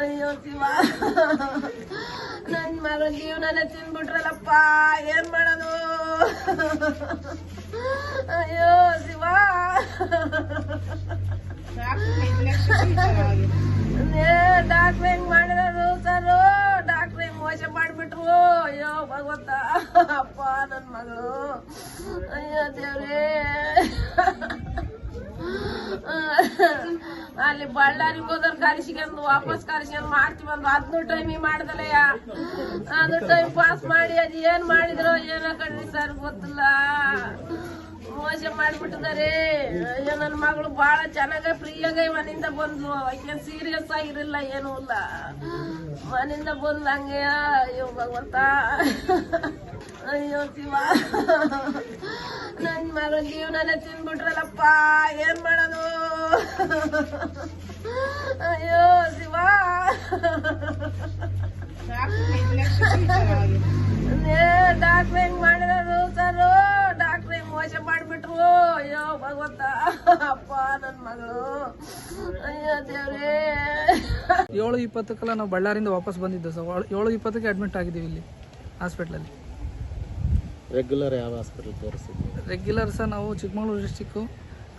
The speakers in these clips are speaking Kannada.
ಅಯ್ಯೋ ಶಿವ ನನ್ ಮಗನ ಜೀವನ ತಿನ್ಬಿಟ್ರಲ್ಲಪ್ಪ ಏನ್ ಮಾಡೋದು? ಅಯ್ಯೋ ಶಿವ. ಡಾಕ್ಟ್ರ್ ಮಾಡಿರೋದು, ಸರ್. ಡಾಕ್ಟ್ರ್ ಮೋಸ ಮಾಡ್ಬಿಟ್ರು. ಅಯ್ಯೋ, ಭಗವಂತ. ಅಪ್ಪ, ನನ್ ಮಗಳು ಅಯ್ಯೋ ದೇವ್ರೇ. ಅಲ್ಲಿ ಬಳ್ಳಾರಿಗೆ ಹೋದ್ರ ಕರೆಸ್ಕೊಂಡು ವಾಪಸ್ ಕರೆಸ್ಕೊಂಡು ಮಾಡ್ತೀವಂದು ಅದನ್ನು ಟೈಮಿಗೆ ಮಾಡ್ದಲಯ್ಯ. ಅದು ಟೈಮ್ ಪಾಸ್ ಮಾಡಿ ಅದು ಏನ್ ಮಾಡಿದ್ರು ಏನೋ ಕಣ್ರಿ ಸರ್ ಗೊತ್ತಿಲ್ಲ. ಮೋಸ ಮಾಡ್ಬಿಟ್ಟಿದ್ದಾರೆ. ಅಯ್ಯೋ ನನ್ನ ಮಗಳು ಬಹಳ ಚೆನ್ನಾಗ ಫ್ರೀಯಾಗ ಮನೆಯಿಂದ ಬಂದ್ಲು. ಆಕೆ ಸೀರಿಯಸ್ ಆಗಿರಲಿಲ್ಲ, ಏನೂ ಇಲ್ಲ. ಮನೆಯಿಂದ ಬಂದ್ ಹಂಗೆ ಅಯ್ಯೋ, ಭಗವಂತ. ಅಯ್ಯೋ, ಶಿವ. ನನ್ ಮಗಳ ಜೀವನನೇ ತಿನ್ಬಿಟ್ರಲ್ಲಪ್ಪ ಅಯ್ಯೋ ಶಿವ. ಡಾಕ್ಟ್ರ್ ಹೆಂಗ್ ಮಾಡಿರೋದು ಸರ್ ಡಾಕ್ಟ್ರ್ ಹೆಂಗ್ ಮೋಸ ಮಾಡ್ಬಿಟ್ರು. ಅಯ್ಯೋ ಭಗವಂತ. ಅಪ್ಪ ನನ್ ಮಗಳು. ಅಯ್ಯೋ ದೇವ್ರೇ. ಏಳು ಇಪ್ಪತ್ತಕ್ಕೆಲ್ಲ ನಾವು ಬಳ್ಳಾರಿಂದ ವಾಪಸ್ ಬಂದಿದ್ದು ಸರ್ ಏಳು ಇಪ್ಪತ್ತಕ್ಕೆ ಅಡ್ಮಿಟ್ ಆಗಿದ್ದೀವಿ ಇಲ್ಲಿ ಹಾಸ್ಪಿಟ್ಲಲ್ಲಿ ರೆಗ್ಯುಲರ್ ಯಾವ ಹಾಸ್ಪಿಟ್ಲ್ ತೋರಿಸಿದ್ವಿ ರೆಗ್ಯುಲರ್ ಸರ್ ನಾವು ಚಿಕ್ಕಮಗಳೂರು ಡಿಸ್ಟಿಕ್ಕು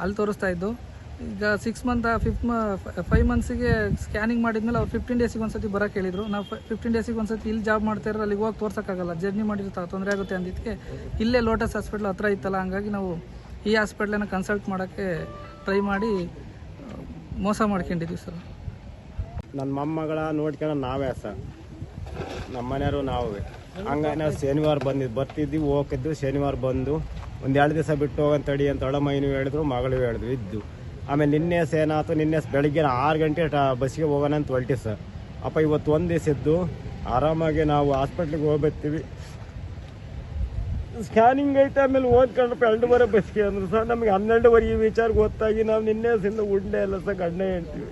ಅಲ್ಲಿ ತೋರಿಸ್ತಾ ಇದ್ದು ಈಗ ಸಿಕ್ಸ್ ಮಂತ್ ಫಿಫ್ತ್ ಫೈವ್ ಮಂತ್ಸಿಗೆ ಸ್ಕ್ಯಾನಿಂಗ್ ಮಾಡಿದ್ಮೇಲೆ ಅವ್ರು ಫಿಫ್ಟೀನ್ ಡೇಸಿಗೆ ಒಂದ್ಸತಿ ಬರೋಕೆ ಹೇಳಿದ್ರು. ನಾವು ಫಿಫ್ಟೀನ್ ಡೇಸಿಗೆ ಒಂದ್ಸತಿ ಇಲ್ಲಿ ಜಾಬ್ ಮಾಡ್ತಾ ಇರೋ ಅಲ್ಲಿಗೆ ಹೋಗಿ ತೋರ್ಸೋಕ್ಕಾಗಲ್ಲ. ಜರ್ನಿ ಮಾಡಿರ್ತಾ ತೊಂದರೆ ಆಗುತ್ತೆ ಅಂದಿದ್ದಕ್ಕೆ ಇಲ್ಲೇ ಲೋಟಸ್ ಹಾಸ್ಪಿಟ್ಲ್ ಹತ್ರ ಇತ್ತಲ್ಲ, ಹಂಗಾಗಿ ನಾವು ಈ ಹಾಸ್ಪಿಟ್ಲನ್ನು ಕನ್ಸಲ್ಟ್ ಮಾಡೋಕ್ಕೆ ಟ್ರೈ ಮಾಡಿ ಮೋಸ ಮಾಡ್ಕೊಂಡಿದ್ವಿ ಸರ್. ನನ್ನ ಮೊಮ್ಮಗಳ ನೋಡ್ಕೊಂಡು ನಾವೇ ಸರ್. ನಮ್ಮ ಮನೆಯವರು ನಾವೇ. ಹಂಗಾಗಿ ನಾವು ಶನಿವಾರ ಬಂದಿದ್ದು ಬರ್ತಿದ್ವಿ ಹೋಗಿದ್ದು ಶನಿವಾರ ಬಂದು ಒಂದು ಎರಡು ದಿವಸ ಬಿಟ್ಟು ಹೋಗಂತಡಿ ಅಂತ ಅಳಮೈನು ಹೇಳಿದ್ರು, ಮಗಳು ಹೇಳಿದ್ವಿ ಇದ್ದು. ಆಮೇಲೆ ನಿನ್ನೆ ಸೇನಾತು ನಿನ್ನೆ ಬೆಳಿಗ್ಗೆ ಆರು ಗಂಟೆ ಟ ಬಸ್ಸಿಗೆ ಹೋಗೋಣ ಅಂತ ಹೊಲ್ಟಿ ಸರ್ ಅಪ್ಪ ಇವತ್ತು ಒಂದು ದಿವಸ ಇದ್ದು, ಆರಾಮಾಗಿ ನಾವು ಹಾಸ್ಪಿಟ್ಲಿಗೆ ಹೋಗ್ಬರ್ತೀವಿ ಸ್ಕ್ಯಾನಿಂಗ್ ಐತೆ, ಆಮೇಲೆ ಓದ್ಕೊಂಡು ಎರಡೂವರೆ ಬಸ್ಗೆ ಅಂದ್ರೆ. ಸರ್, ನಮಗೆ ಹನ್ನೆರಡುವರೆ ಈ ವಿಚಾರ ಗೊತ್ತಾಗಿ, ನಾವು ನಿನ್ನೆ ಸಿಂದ ಉಂಡೆ ಇಲ್ಲ ಸರ್, ಗಂಡ ಹೇಳ್ತೀವಿ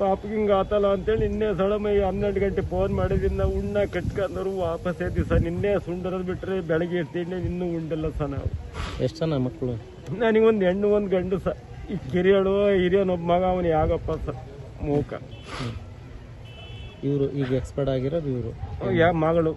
ಪಾಪಗೆ ಹಿಂಗೆ ಆತಲ್ಲ ಅಂತೇಳಿ ನಿನ್ನೆ ಸಡಮೈ ಹನ್ನೆರಡು ಗಂಟೆ ಫೋನ್ ಮಾಡಿದ್ರಿಂದ ಉಣ್ಣ ಕಟ್ಕೊಂಡ್ರು ವಾಪಸ್ ಐತಿ ಸರ್. ನಿನ್ನೆ ಸುಂಡರದ್ ಬಿಟ್ರೆ ಬೆಳಗ್ಗೆ ಇರ್ತೀನಿ ಇನ್ನೂ ಉಂಡಲ್ಲ ಸರ್ ನಾವು. ಎಷ್ಟು ಜನ ಮಕ್ಕಳು? ನನಗೊಂದು ಹೆಣ್ಣು ಒಂದು ಗಂಡು ಸರ್ ಈ ಕಿರಿಯಳು ಹಿರಿಯನೊಬ್ಬ ಮಗ ಅವನು ಯಾಗಪ್ಪ ಸರ್. ಮೂಕ. ಇವರು ಈಗ ಎಕ್ಸ್ಪರ್ಟ್ ಆಗಿರೋದು ಇವರು. ಯಾ ಮಗಳು.